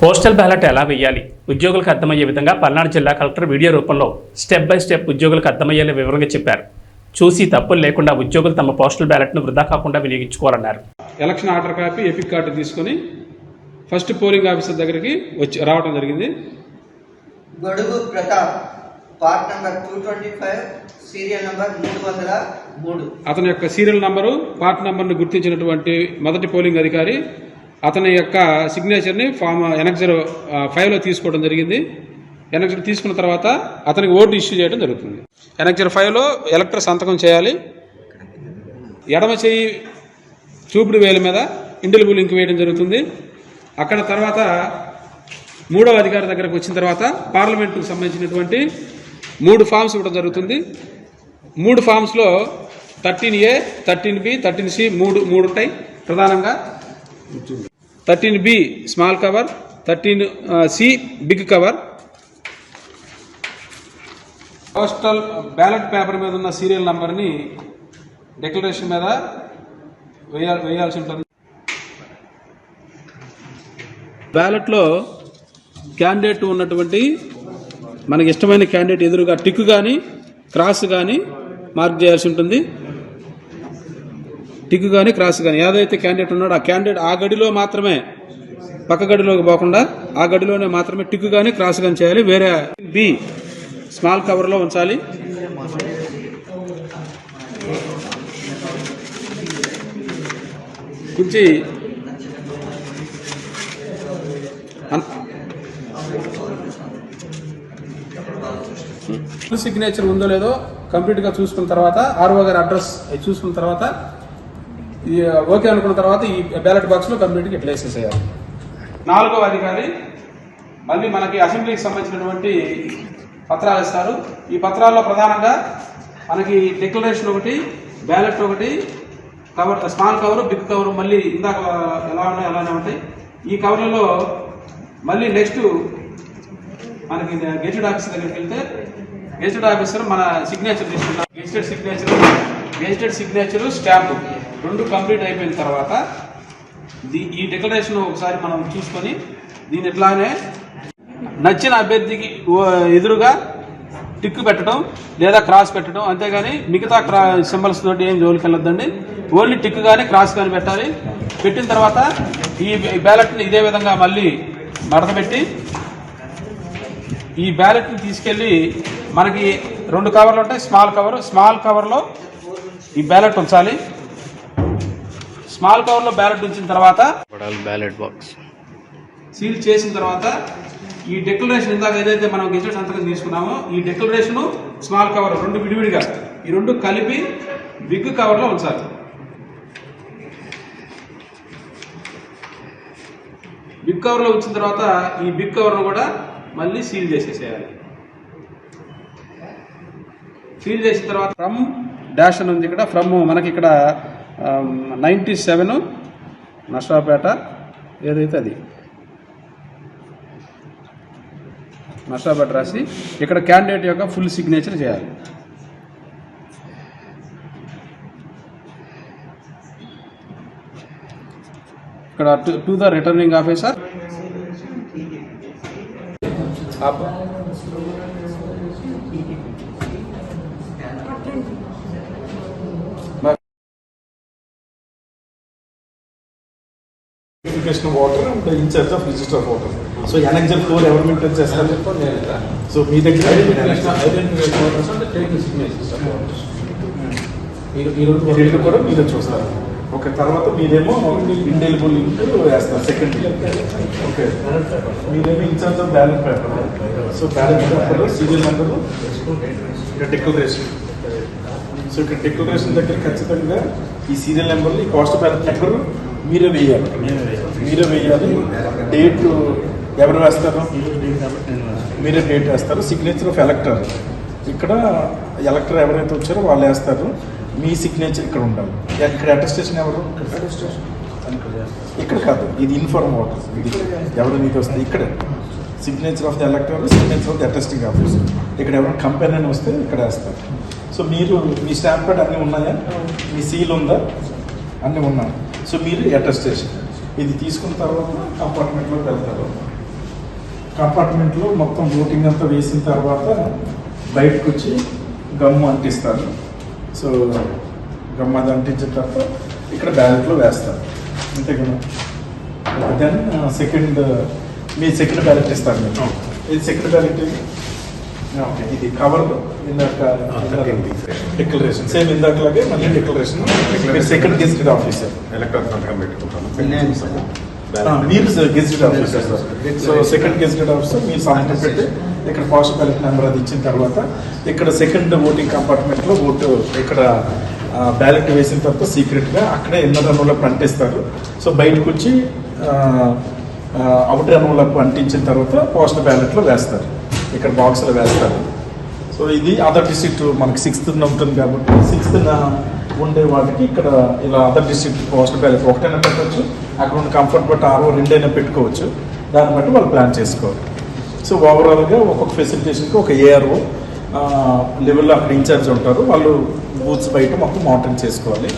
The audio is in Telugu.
పోస్టల్ బ్యాలెట్ ఎలా వేయాలి ఉద్యోగులకు అర్థమయ్యే విధంగా పల్నాడు జిల్లా కలెక్టర్ వీడియో రూపంలో స్టెప్ బై స్టెప్ ఉద్యోగులకు అర్థమయ్యేలా వివరంగా చెప్పారు. చూసి తప్పులు లేకుండా ఉద్యోగులు తమ పోస్టల్ బ్యాలెట్ను వృధా కాకుండా వినియోగించుకోవాలన్నారు. Election order copy EPIC card తీసుకొని ఫస్ట్ పోలింగ్ ఆఫీసర్ దగ్గరికి వచ్చి రావడం జరిగింది. Godugu Pratap part number two twenty five serial number మూడు వందల మూడు. అతని యొక్క సీరియల్ నంబరు పార్ట్ నంబర్ని గుర్తించినటువంటి మొదటి పోలింగ్ అధికారి అతని యొక్క సిగ్నేచర్ని ఫామ్ ఎనక్జర్ ఫైవ్లో తీసుకోవడం జరిగింది. ఎనక్జర్ తీసుకున్న తర్వాత అతనికి ఓటు ఇష్యూ చేయడం జరుగుతుంది. ఎనక్జర్ ఫైవ్లో ఎలక్టర్ సంతకం చేయాలి. ఎడమ చేయి చూపుడు వేల మీద ఇండిలిబుల్ లింక్ వేయడం జరుగుతుంది. అక్కడ తర్వాత మూడవ అధికారి దగ్గరకు వచ్చిన తర్వాత పార్లమెంటుకు సంబంధించినటువంటి మూడు ఫామ్స్ ఇవ్వడం జరుగుతుంది. మూడు ఫామ్స్లో thirteen A thirteen B thirteen C మూడు మూడు ఉంటాయి ప్రధానంగా. Thirteen B small cover thirteen C big cover. Postal ballot paper మీద ఉన్న సీరియల్ నంబర్ని డిక్లరేషన్ మీద వేయాలి వేయాల్సి ఉంటుంది. బ్యాలెట్లో క్యాండిడేట్ ఉన్నటువంటి మనకి ఇష్టమైన క్యాండిడేట్ ఎదురుగా టిక్ కానీ క్రాస్ కానీ మార్క్ చేయాల్సి ఉంటుంది. టిక్ కానీ క్రాస్ కానీ ఏదైతే క్యాండిడేట్ ఉన్నాడో ఆ క్యాండిడేట్ ఆ గడిలో మాత్రమే పక్క గడిలోకి పోకుండా ఆ గడిలోనే మాత్రమే టిక్ కానీ క్రాస్ కానీ చేయాలి. వేరే బి స్మాల్ కవర్లో ఉంచాలి. ఉంచి అన్- hmm. సిగ్నేచర్ ఉందో లేదో కంప్లీట్గా చూసుకున్న తర్వాత ఆర్ఓ గారి అడ్రస్ చూసుకున్న తర్వాత ఓకే అనుకున్న తర్వాత ఈ బ్యాలెట్ బాక్స్లో కంప్లీట్గా ఇట్లా వేసేసేయాలి నాలుగవ అధికారి మళ్ళీ మనకి అసెంబ్లీకి సంబంధించినటువంటి పత్రాలు ఇస్తారు. ఈ పత్రాల్లో ప్రధానంగా మనకి డిక్లరేషన్ ఒకటి బ్యాలెట్ ఒకటి cover small cover big cover మళ్ళీ ఇందాక ఎలా ఉన్నాయి అలానే ఉంటాయి. ఈ కవర్లలో మళ్ళీ నెక్స్ట్ మనకి గెజిటెడ్ ఆఫీసర్ దగ్గరికి వెళ్తే గెజిటెడ్ ఆఫీసర్ మన సిగ్నేచర్ తీసుకున్నాం gazetted signature gazetted signature stamp రెండు కంప్లీట్ అయిపోయిన తర్వాత ఈ డిక్లరేషన్ ఒకసారి మనం చూసుకొని దీని ఇట్లానే నచ్చిన అభ్యర్థికి ఓ- ఎదురుగా టిక్ పెట్టడం లేదా క్రాస్ పెట్టడం. అంతేగాని మిగతా క్రా సింబల్స్ తోటి ఏం జోలికి వెళ్ళొద్దండి. ఓన్లీ టిక్ కానీ క్రాస్ కానీ పెట్టాలి. పెట్టిన తర్వాత ఈ బ్యాలెట్ని ఇదే విధంగా మళ్ళీ మడతపెట్టి ఈ బ్యాలెట్ని తీసుకెళ్ళి మనకి రెండు కవర్లు ఉంటాయి. స్మాల్ కవర్ స్మాల్ కవర్లో ఈ బ్యాలెట్ ఉంచాలి. స్మాల్ కవర్లో బ్యాలెట్ ఉంచిన తర్వాత బ్యాలెట్ బాక్స్. సీల్ చేసిన తర్వాత ఈ డిక్లరేషన్ ఇందాక ఏదైతే మనం గెజెట్ సంతకం తీసుకున్నామో ఈ డిక్లరేషన్ స్మాల్ కవర్ రెండు విడివిడిగా ఈ రెండు కలిపి బిగ్ కవర్లో ఉంచాలి. బిగ్ కవర్లో ఉంచిన తర్వాత ఈ బిగ్ కవర్ను కూడా మళ్ళీ సీల్ చేసేసేయాలి. సీల్ చేసిన తర్వాత ఫ్రమ్ డాష్ అని ఉంది ఇక్కడ. ఫ్రమ్ మనకి ఇక్కడ నైంటీ సెవెన్ నష్టాపేట ఏదైతే అది నష్టాపేట రాసి ఇక్కడ క్యాండిడేట్ యొక్క ఫుల్ సిగ్నేచర్ చేయాలి ఇక్కడ to the returning officer and the in charge of register of water. So annexure four ఎవరు చేస్తారు సో మీ దగ్గర ఫీల్డ్ కూడా మీరే చూస్తారు. ఓకే తర్వాత మీరేమో ఇండెలిబుల్ లింక్ వేస్తారు సెకండ్ ఓకే మీరేమో in charge of ballot paper so ballot paper serial number ఇక్కడ డిక్లరేషన్ సో ఇక్కడ డిక్లరేషన్ దగ్గర ఖచ్చితంగా ఈ సీరియల్ నెంబర్లు ఈ కాస్ట్ బ్యాలెట్ నెంబర్ మీరే వేయాలి. మీరే వేయాలి. డేట్ ఎవరు వేస్తారు? మీరే డేట్ వేస్తారు. సిగ్నేచర్ ఆఫ్ ఎలక్టర్ ఇక్కడ ఎలక్టర్ ఎవరైతే వచ్చారో వాళ్ళు వేస్తారు. మీ సిగ్నేచర్ ఇక్కడ ఉండాలి. ఇక్కడ అటెస్టేషన్ ఎవరు? ఇక్కడ కాదు. ఇది ఇన్ఫార్మ్ వాటర్ ఇది ఎవరు నీకు వస్తుంది ఇక్కడ. Signature of the elector signature of the attesting officer ఇక్కడ ఎవరైనా కంపెనీ అని వస్తే ఇక్కడ వేస్తారు. సో మీరు మీ స్టాంప్ ప్యాడ్ అన్నీ ఉన్నాయా? మీ సీల్ ఉందా? అన్నీ ఉన్నాయి? సో మీరు అటెస్టేషన్. ఇది తీసుకున్న తర్వాత కంపార్ట్మెంట్లోకి వెళ్తారు. కంపార్ట్మెంట్లో మొత్తం ఓటింగ్ అంతా వేసిన తర్వాత బయటకు వచ్చి గమ్ అంటిస్తారు. సో గమ్ అది అంటించిన తర్వాత ఇక్కడ బ్యాలెట్లో వేస్తారు. అంతే కదా? దెన్ సెకండ్ మీ సెకండ్ బ్యాలెట్ ఇస్తారు మీరు. ఇది సెకండ్ బ్యాలెట్ ఇది ఓకే ఇది కవర్ ఇందాక డిక్లరేషన్ సేమ్ ఇందాకలాగే మళ్ళీ declaration second gazetted officer elector సంతకం పెట్టుకుంటాను. మీరు gazetted officer so second gazetted officer మీరు సంతకం పెట్టి ఇక్కడ పోస్ట్ బ్యాలెట్ నెంబర్ అది ఇచ్చిన తర్వాత ఇక్కడ సెకండ్ ఓటింగ్ కంపార్ట్మెంట్లో ఓటు ఇక్కడ బ్యాలెట్ వేసిన తర్వాత సీక్రెట్గా అక్కడే ఇన్నర్ అనులకు అంటిస్తారు సో బయటకు వచ్చి అవుటర్ అనులకు అంటించిన తర్వాత పోస్ట్ బ్యాలెట్లో వేస్తారు. ఇక్కడ బాక్స్లో వేస్తారు. సో ఇది అదర్ డిస్ట్రిక్ట్ మనకి సిక్స్త్న ఉంటుంది కాబట్టి సిక్స్త్న ఉండే వాటికి ఇక్కడ ఇలా అదర్ డిస్ట్రిక్ట్ పోస్ట్ బ్యాలెట్ ఒకటైనా పెట్టవచ్చు అక్కడ ఉన్న కంఫర్ట్ బట్ ఆరో రెండైనా పెట్టుకోవచ్చు. దాన్ని బట్టి వాళ్ళు ప్లాన్ చేసుకోవాలి సో ఓవరాల్గా ఒక్కొక్క ఫెసిలిటేషన్కి ఒక ఏఆర్ఓ లెవెల్లో అక్కడ ఇన్ఛార్జ్ ఉంటారు. వాళ్ళు బూత్స్ బయట మొత్తం మానిటరింగ్ చేసుకోవాలి.